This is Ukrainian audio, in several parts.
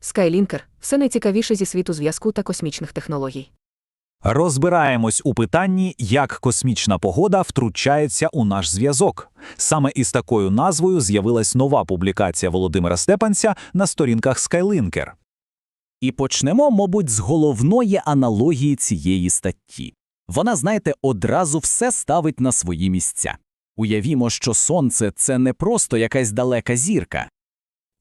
Skylінкер – все найцікавіше зі світу зв'язку та космічних технологій. Розбираємось у питанні, як космічна погода втручається у наш зв'язок. Саме із такою назвою з'явилась нова публікація Володимира Степанця на сторінках Skylинker. І почнемо, мабуть, з головної аналогії цієї статті. Вона, знаєте, одразу все ставить на свої місця. Уявімо, що сонце це не просто якась далека зірка.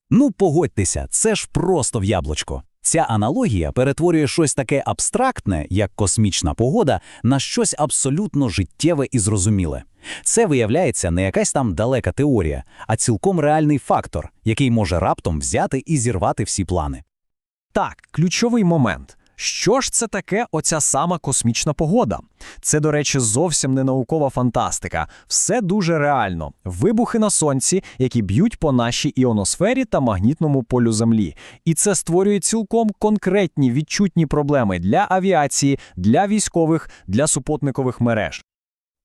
Ну, погодьтеся, це ж просто в яблучко. Ця аналогія перетворює щось таке абстрактне, як космічна погода, на щось абсолютно життєве і зрозуміле. Це виявляється не якась там далека теорія, а цілком реальний фактор, який може раптом взяти і зірвати всі плани. Так, ключовий момент. Що ж це таке оця сама космічна погода? Це, до речі, зовсім не наукова фантастика. Все дуже реально. Вибухи на сонці, які б'ють по нашій іоносфері та магнітному полю Землі. І це створює цілком конкретні відчутні проблеми для авіації, для військових, для супутникових мереж.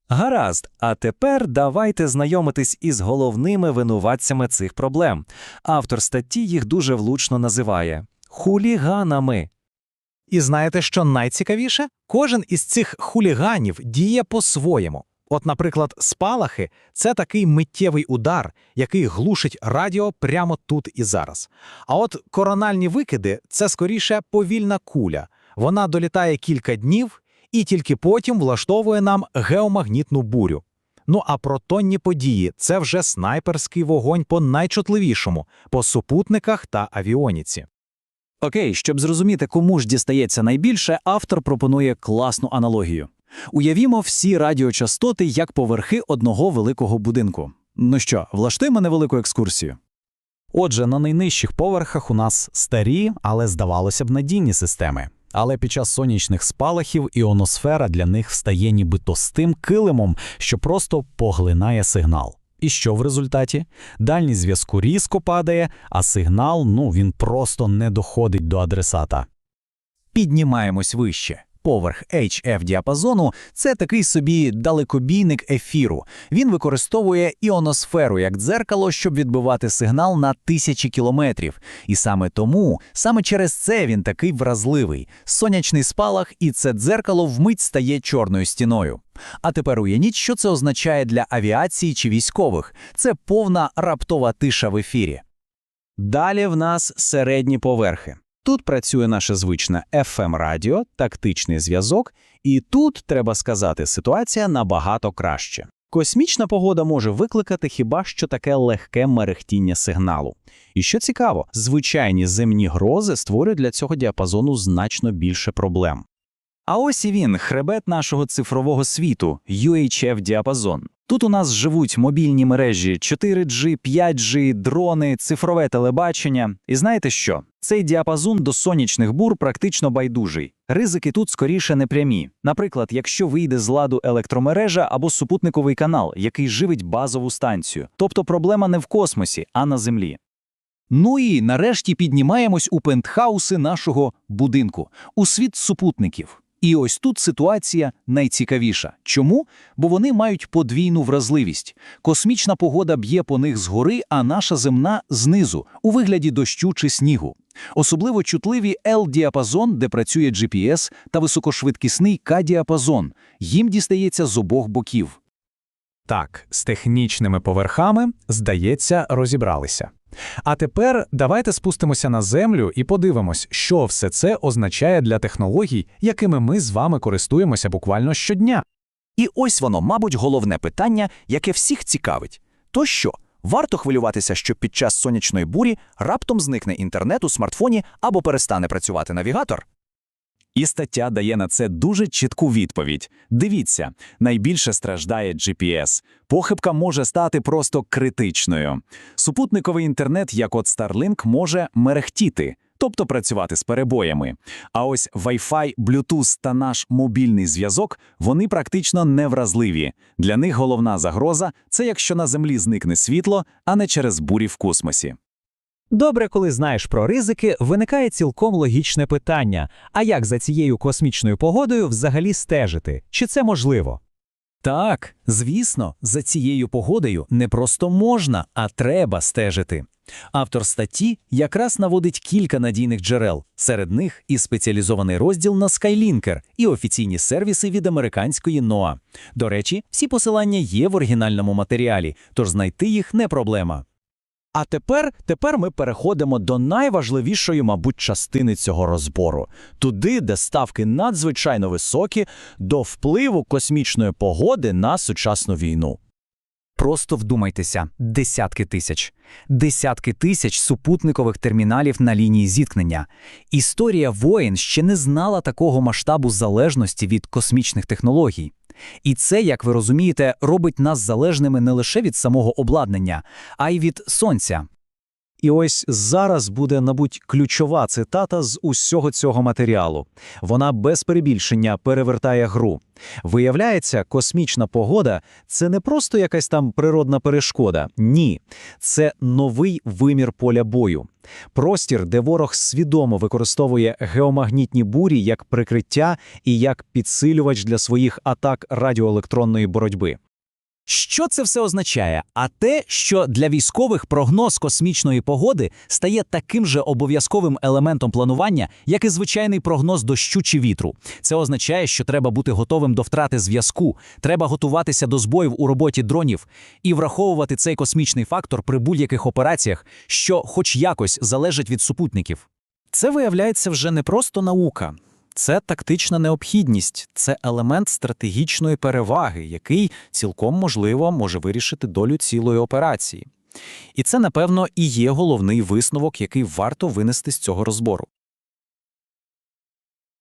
Гаразд, а тепер давайте знайомитись із головними винуватцями цих проблем. Автор статті їх дуже влучно називає хуліганами. І знаєте, що найцікавіше? Кожен із цих хуліганів діє по-своєму. От, наприклад, спалахи це такий миттєвий удар, який глушить радіо прямо тут і зараз. А от корональні викиди це скоріше повільна куля. Вона долітає кілька днів і тільки потім влаштовує нам геомагнітну бурю. Ну а протонні події це вже снайперський вогонь по найчутливішому, по супутниках та авіоніці. Окей, щоб зрозуміти, кому ж дістається найбільше, автор пропонує класну аналогію. Уявімо всі радіочастоти як поверхи одного великого будинку. Ну що, влаштуємо невелику екскурсію. Отже, на найнижчих поверхах у нас старі, але здавалося б надійні системи. Але під час сонячних спалахів іоносфера для них стає ніби товстим килимом, що просто поглинає сигнал. І що в результаті? Дальність зв'язку різко падає, а сигнал, ну, він просто не доходить до адресата. Піднімаємось вище. Поверх HF-діапазону – це такий собі далекобійник ефіру. Він використовує іоносферу як дзеркало, щоб відбивати сигнал на тисячі кілометрів. І саме тому, саме через це він такий вразливий. Сонячний спалах і це дзеркало вмить стає чорною стіною. А тепер уявіть, що це означає для авіації чи військових. Це повна раптова тиша в ефірі. Далі в нас середні поверхи. Тут працює наше звичне FM-радіо, тактичний зв'язок, і тут, треба сказати, ситуація набагато краще. Космічна погода може викликати хіба що таке легке мерехтіння сигналу. І що цікаво, звичайні земні грози створюють для цього діапазону значно більше проблем. А ось і він, хребет нашого цифрового світу, UHF-діапазон. Тут у нас живуть мобільні мережі 4G, 5G, дрони, цифрове телебачення. І знаєте що? Цей діапазон до сонячних бур практично байдужий. Ризики тут скоріше непрямі. Наприклад, якщо вийде з ладу електромережа або супутниковий канал, який живить базову станцію. Тобто проблема не в космосі, а на Землі. Ну і нарешті піднімаємось у пентхауси нашого будинку, у світ супутників. І ось тут ситуація найцікавіша. Чому? Бо вони мають подвійну вразливість. Космічна погода б'є по них згори, а наша земна знизу, у вигляді дощу чи снігу. Особливо чутливі L-діапазон, де працює GPS, та високошвидкісний К-діапазон. Їм дістається з обох боків. Так, з технічними поверхами, здається, розібралися. А тепер давайте спустимося на землю і подивимось, що все це означає для технологій, якими ми з вами користуємося буквально щодня. І ось воно, мабуть, головне питання, яке всіх цікавить. То що, варто хвилюватися, що під час сонячної бурі раптом зникне інтернет у смартфоні або перестане працювати навігатор? І стаття дає на це дуже чітку відповідь. Дивіться, найбільше страждає GPS. Похибка може стати просто критичною. Супутниковий інтернет, як от Starlink, може мерехтіти, тобто працювати з перебоями. А ось Wi-Fi, Bluetooth та наш мобільний зв'язок вони практично невразливі. Для них головна загроза це якщо на землі зникне світло, а не через бурі в космосі. Добре, коли знаєш про ризики, виникає цілком логічне питання: а як за цією космічною погодою взагалі стежити? Чи це можливо? Так, звісно, за цією погодою не просто можна, а треба стежити. Автор статті якраз наводить кілька надійних джерел. Серед них і спеціалізований розділ на Skylinker, і офіційні сервіси від американської NOAA. До речі, всі посилання є в оригінальному матеріалі, тож знайти їх не проблема. А тепер, тепер ми переходимо до найважливішої, мабуть, частини цього розбору. Туди, де ставки надзвичайно високі, до впливу космічної погоди на сучасну війну. Просто вдумайтеся, десятки тисяч. Десятки тисяч супутникових терміналів на лінії зіткнення. Історія воєн ще не знала такого масштабу залежності від космічних технологій. І це, як ви розумієте, робить нас залежними не лише від самого обладнання, а й від сонця. І ось зараз буде, мабуть, ключова цитата з усього цього матеріалу. Вона без перебільшення перевертає гру. Виявляється, космічна погода це не просто якась там природна перешкода. Ні, це новий вимір поля бою. Простір, де ворог свідомо використовує геомагнітні бурі як прикриття і як підсилювач для своїх атак радіоелектронної боротьби. Що це все означає? А те, що для військових прогноз космічної погоди стає таким же обов'язковим елементом планування, як і звичайний прогноз дощу чи вітру. Це означає, що треба бути готовим до втрати зв'язку, треба готуватися до збоїв у роботі дронів і враховувати цей космічний фактор при будь-яких операціях, що, хоч якось, залежить від супутників. Це виявляється вже не просто наука. Це тактична необхідність, це елемент стратегічної переваги, який цілком можливо може вирішити долю цілої операції. І це, напевно, і є головний висновок, який варто винести з цього розбору.